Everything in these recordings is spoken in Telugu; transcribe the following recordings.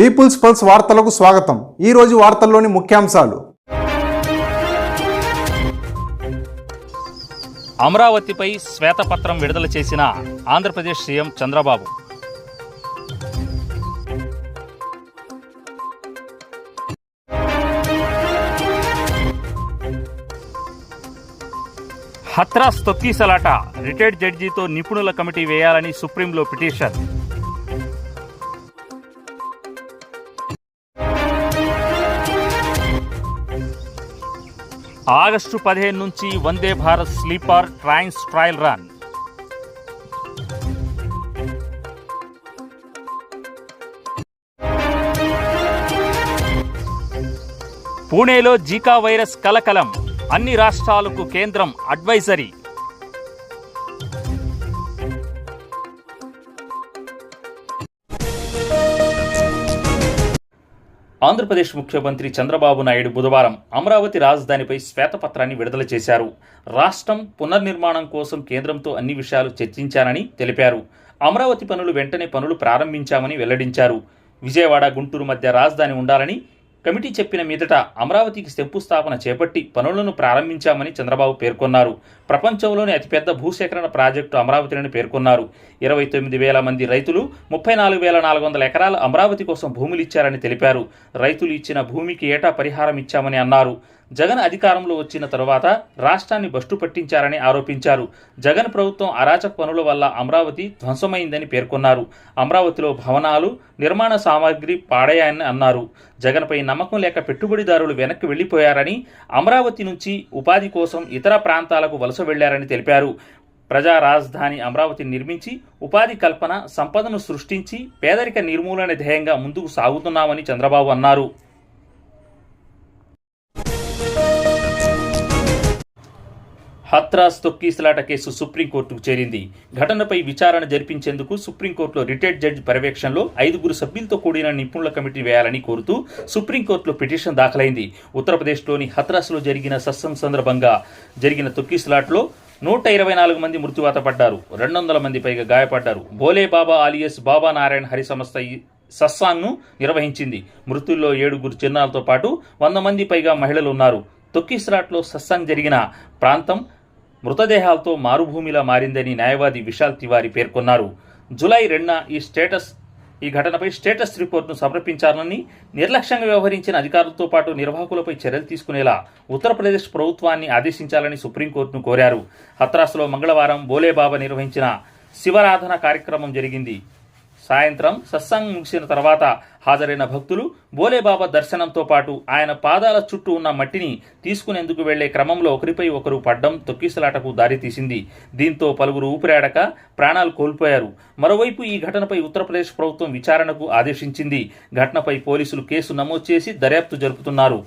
పీపుల్స్ పల్స్ వార్తలకు స్వాగతం. ఈ రోజు వార్తల్లోని ముఖ్యాంశాలు. అమరావతిపై శ్వేతపత్రం విడుదల చేసిన ఆంధ్రప్రదేశ్ సీఎం చంద్రబాబు. హత్రాస్ తొక్కీసలాట రిటైర్డ్ జడ్జితో నిపుణుల కమిటీ వేయాలని సుప్రీంలో పిటిషన్. ఆగస్టు పదిహేను నుంచి Vande Bharat sleeper trains trial run. పూణేలో జీకా వైరస్ కలకలం. అన్ని రాష్ట్రాలకు కేంద్రం అడ్వైజరీ. ఆంధ్రప్రదేశ్ ముఖ్యమంత్రి చంద్రబాబు నాయుడు బుధవారం అమరావతి రాజధానిపై శ్వేతపత్రాన్ని విడుదల చేశారు. రాష్ట్రం పునర్నిర్మాణం కోసం కేంద్రంతో అన్ని విషయాలు చర్చించారని తెలిపారు. అమరావతి పనులు వెంటనే పనులు ప్రారంభించామని వెల్లడించారు. విజయవాడ గుంటూరు మధ్య రాజధాని ఉండాలని కమిటీ చెప్పిన మీదట అమరావతికి శంకుస్థాపన చేపట్టి పనులను ప్రారంభించామని చంద్రబాబు పేర్కొన్నారు. ప్రపంచంలోని అతిపెద్ద భూసేకరణ ప్రాజెక్టు అమరావతిని పేర్కొన్నారు. ఇరవై తొమ్మిది వేల మంది రైతులు ముప్పై నాలుగు వేల నాలుగు వందల ఎకరాల అమరావతి కోసం భూములు ఇచ్చారని తెలిపారు. రైతులు ఇచ్చిన భూమికి ఏటా పరిహారం ఇచ్చామని అన్నారు. జగన్ అధికారంలో వచ్చిన తరువాత రాష్ట్రాన్ని బస్టు పట్టించారని ఆరోపించారు. జగన్ ప్రభుత్వం అరాచక పనుల వల్ల అమరావతి ధ్వంసమైందని పేర్కొన్నారు. అమరావతిలో భవనాలు నిర్మాణ సామాగ్రి పాడయాయని అన్నారు. జగన్పై నమ్మకం లేక పెట్టుబడిదారులు వెనక్కి వెళ్ళిపోయారని అమరావతి నుంచి ఉపాధి కోసం ఇతర ప్రాంతాలకు వలస వెళ్ళారని తెలిపారు. ప్రజా రాజధాని అమరావతి నిర్మించి ఉపాధి కల్పన సంపదను సృష్టించి పేదరిక నిర్మూలన ధ్యేయంగా ముందుకు సాగుతున్నామని చంద్రబాబు అన్నారు. హత్రాస్ తొక్కీసలాట కేసు సుప్రీంకోర్టుకు చేరింది. ఘటనపై విచారణ జరిపించేందుకు సుప్రీంకోర్టులో రిటైర్డ్ జడ్జి పర్యవేక్షణలో ఐదుగురు సభ్యులతో కూడిన నిపుణుల కమిటీ వేయాలని కోరుతూ సుప్రీంకోర్టులో పిటిషన్ దాఖలైంది. ఉత్తరప్రదేశ్లోని హత్రాస్లో జరిగిన సత్సం సందర్భంగా జరిగిన తొక్కీసలాట్లో నూట ఇరవై నాలుగు మంది మృత్యువాత పడ్డారు. రెండు వందల మంది పైగా గాయపడ్డారు. భోలే బాబా ఆలియస్ బాబా నారాయణ హరి సంస్థ ఈ సత్సాంగ్ను నిర్వహించింది. మృతుల్లో ఏడుగురు చిన్నాలతో పాటు వంద మంది పైగా మహిళలు ఉన్నారు. తొక్కిస్రాట్లో సత్సాంగ్ జరిగిన ప్రాంతం మృతదేహాలతో మారుభూమిలా మారిందని న్యాయవాది విశాల్ తివారి పేర్కొన్నారు. జూలై రెండున ఈ స్టేటస్ ఈ ఘటనపై స్టేటస్ రిపోర్టును సమర్పించాలని నిర్లక్ష్యంగా వ్యవహరించిన అధికారులతో పాటు నిర్వాహకులపై చర్యలు తీసుకునేలా ఉత్తరప్రదేశ్ ప్రభుత్వాన్ని ఆదేశించాలని సుప్రీంకోర్టును కోరారు. హత్రాస్లో మంగళవారం బోలేబాబా నిర్వహించిన శివరాధన కార్యక్రమం జరిగింది. సాయంత్రం సత్సంగ్ ముగిసిన తర్వాత హాజరైన భక్తులు బోలేబాబా దర్శనంతో పాటు ఆయన పాదాల చుట్టూ ఉన్న మట్టిని తీసుకునేందుకు వెళ్ళే క్రమంలో ఒకరిపై ఒకరు పడ్డం తొక్కిసలాటకు దారితీసింది దీంతో పలువురు ఊపిరాడక ప్రాణాలు కోల్పోయారు. మరోవైపు ఈ ఘటనపై ఉత్తరప్రదేశ్ ప్రభుత్వం విచారణకు ఆదేశించింది. ఘటనపై పోలీసులు కేసు నమోదు చేసి దర్యాప్తు జరుపుతున్నారు.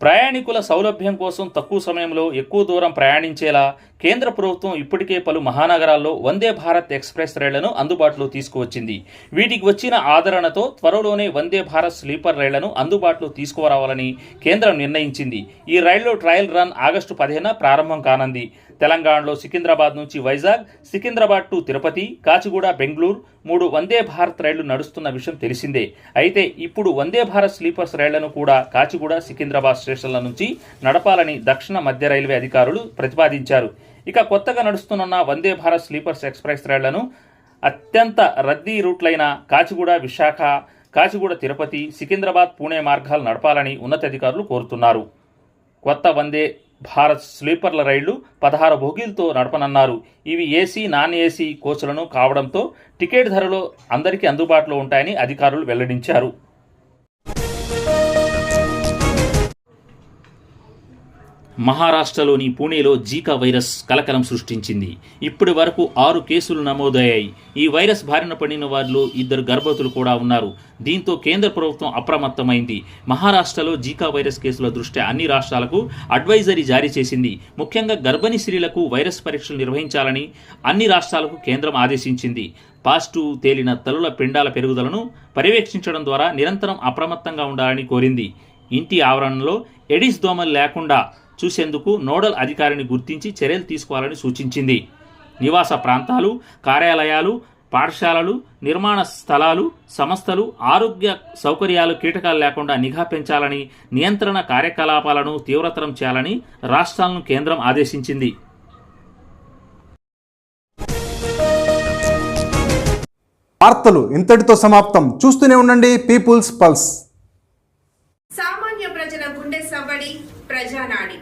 ప్రయాణికుల సౌలభ్యం కోసం తక్కువ సమయంలో ఎక్కువ దూరం ప్రయాణించేలా కేంద్ర ప్రభుత్వం ఇప్పటికే పలు మహానగరాల్లో వందే భారత్ ఎక్స్ప్రెస్ రైళ్ళను అందుబాటులో తీసుకువచ్చింది. వీటికి వచ్చిన ఆదరణతో త్వరలోనే వందే భారత్ స్లీపర్ రైళ్ళను అందుబాటులో తీసుకురావాలని కేంద్రం నిర్ణయించింది. ఈ రైళ్ళు ట్రయల్ రన్ ఆగస్టు పదిహేన ప్రారంభం కానుంది. తెలంగాణలో సికింద్రాబాద్ నుంచి వైజాగ్ సికింద్రాబాద్ టు తిరుపతి కాచిగూడ బెంగళూరు మూడు వందే భారత్ రైళ్ళు నడుస్తున్న విషయం తెలిసిందే. అయితే ఇప్పుడు వందే భారత్ స్లీపర్స్ రైళ్ళను కూడా కాచిగూడ సికింద్రాబాద్ స్టేషన్ల నుంచి నడపాలని దక్షిణ మధ్య రైల్వే అధికారులు ప్రతిపాదించారు. ఇక కొత్తగా నడుస్తున్న వందే భారత్ స్లీపర్స్ ఎక్స్ప్రెస్ రైళ్ళను అత్యంత రద్దీ రూట్లైన కాచిగూడ విశాఖ కాచిగూడ తిరుపతి సికింద్రాబాద్ పూణే మార్గాలు నడపాలని ఉన్నతాధికారులు కోరుతున్నారు. కొత్త వందే భారత్ స్లీపర్ల రైళ్ళు పదహారు బోగీలతో నడపనున్నారు. ఇవి ఏసీ నాన్ ఏసీ కోచ్లను కావడంతో టికెట్ ధరలు అందరికీ అందుబాటులో ఉంటాయని అధికారులు వెల్లడించారు. మహారాష్ట్రలోని పూణేలో జీకా వైరస్ కలకలం సృష్టించింది. ఇప్పటి వరకు ఆరు కేసులు నమోదయ్యాయి. ఈ వైరస్ బారిన పడిన వారిలో ఇద్దరు గర్భవతులు కూడా ఉన్నారు. దీంతో కేంద్ర ప్రభుత్వం అప్రమత్తమైంది. మహారాష్ట్రలో జీకా వైరస్ కేసుల దృష్ట్యా అన్ని రాష్ట్రాలకు అడ్వైజరీ జారీ చేసింది. ముఖ్యంగా గర్భిణీ స్త్రీలకు వైరస్ పరీక్షలు నిర్వహించాలని అన్ని రాష్ట్రాలకు కేంద్రం ఆదేశించింది. పాజిటివ్ తేలిన తలుల పిండాల పెరుగుదలను పర్యవేక్షించడం ద్వారా నిరంతరం అప్రమత్తంగా ఉండాలని కోరింది. ఇంటి ఆవరణలో ఎడిస్ దోమలు లేకుండా చూసేందుకు నోడల్ అధికారిని గుర్తించి చర్యలు తీసుకోవాలని సూచించింది. నివాస ప్రాంతాలు కార్యాలయాలు పాఠశాలలు నిర్మాణ స్థలాలు సంస్థలు ఆరోగ్య సౌకర్యాలు కీటకాలు లేకుండా నిఘా పెంచాలని నియంత్రణ కార్యకలాపాలను తీవ్రతరం చేయాలని రాష్ట్రాలను కేంద్రం ఆదేశించింది. వార్తలు ఇంతటితో సమాప్తం. చూస్తూనే ఉండండి పీపుల్స్ పల్స్. సామాన్య ప్రజల గుండె సవ్వడి ప్రజానాడి.